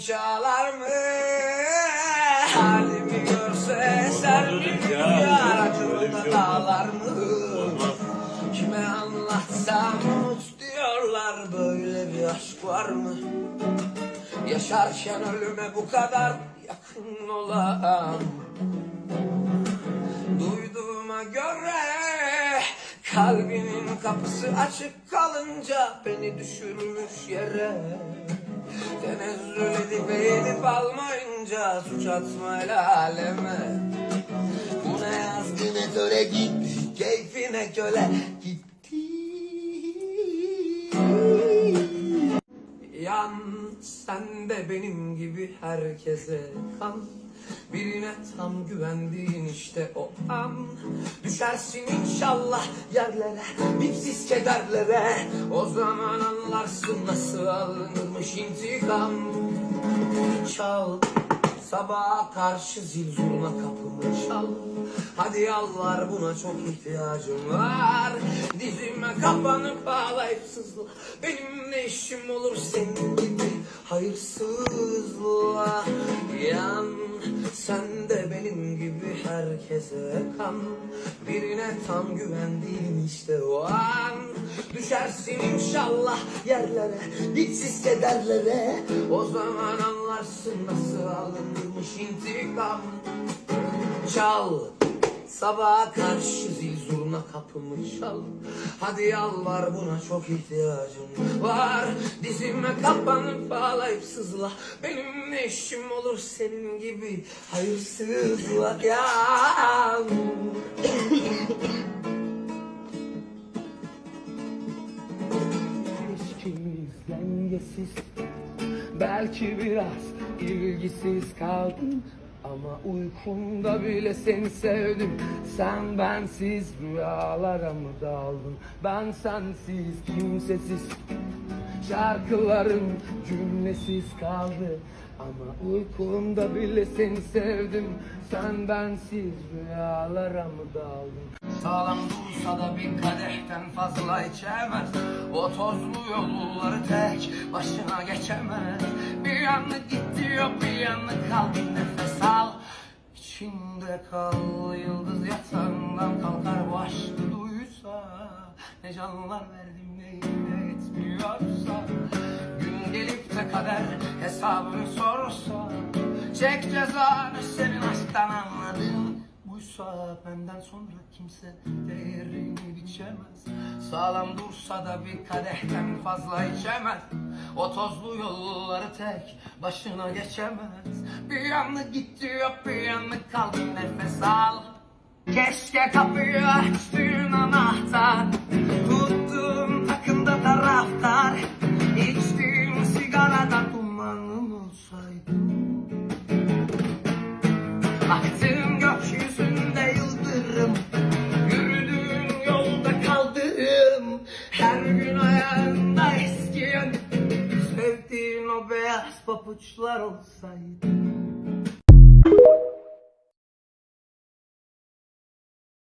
hiç ağlar mı? Halimi görse sen mi yar acımda dağlar mı? Kime anlatsam unut diyorlar böyle bir aşk var mı? Yaşarken ölüme bu kadar yakın olan Duyduğuma göre kalbinin kapısı açık kalınca beni düşürmüş yere Tenezzül edip eğilip almayınca suç atma el aleme. Bu ne yazgı ne töre gitti keyfine köle gitti Yan sen de benim gibi herkese kan Birine tam güvendiğin işte o an. Düşersin inşallah yerlere Dipsiz kederlere. O zaman anlarsın nasıl alınırmış intikam. Çal Sabaha karşı zil zurna kapımı çal. Hadi yalvar buna çok ihtiyacım var. Dizime kapanıp ağlayıp sızla. Benim ne işim olur senin gibi hayırsızla Yan sen de benim gibi herkese kan. Birine tam güvendiğin işte o an. Düşersin inşallah yerlere Dipsiz kederlere. O zaman anlarsın nasıl alınmış intikam. Çal Sabaha karşı zil zurna kapımı çal Hadi yalvar buna çok ihtiyacım var. Dizime kapanıp ağlayıp sızla. Benim ne işim olur senin gibi? Hayırsızla ya İlişkimiz dengesiz. Belki biraz ilgisiz kaldım Ama uykumda bile seni sevdim. Sen bensiz rüyalara mı daldın? Ben sensiz kimsesiz Şarkılarım cümlesiz kaldı. Ama uykumda bile seni sevdim. Sen bensiz rüyalara mı daldın? Sağlam dursa da bir kadehten fazla içemez. O tozlu yolları tek başına geçemez. Bir yanlık gitti yok bir yanlık kal bir nefes al. İçinde kal. Yıldız yatağından kalkar bu aşkı duysa Ne canlar ne kader hesabını sorsa Çek cezanı senin aşktan anladın. Buysa benden sonra kimse değerini biçemez. Sağlam dursa da bir kadehten fazla içemez. O tozlu yolları tek başına geçemez. Bir yanlık gitti yok bir yanlık kaldı. Nefes al. Keşke kapıyı açtığın anahtar. Tuttuğum Baktığım gökyüzünde yıldırım. Yürüdüğüm yolda kaldığım Her gün ayağında eskiyen Sevdiğin o beyaz papuçlar olsaydı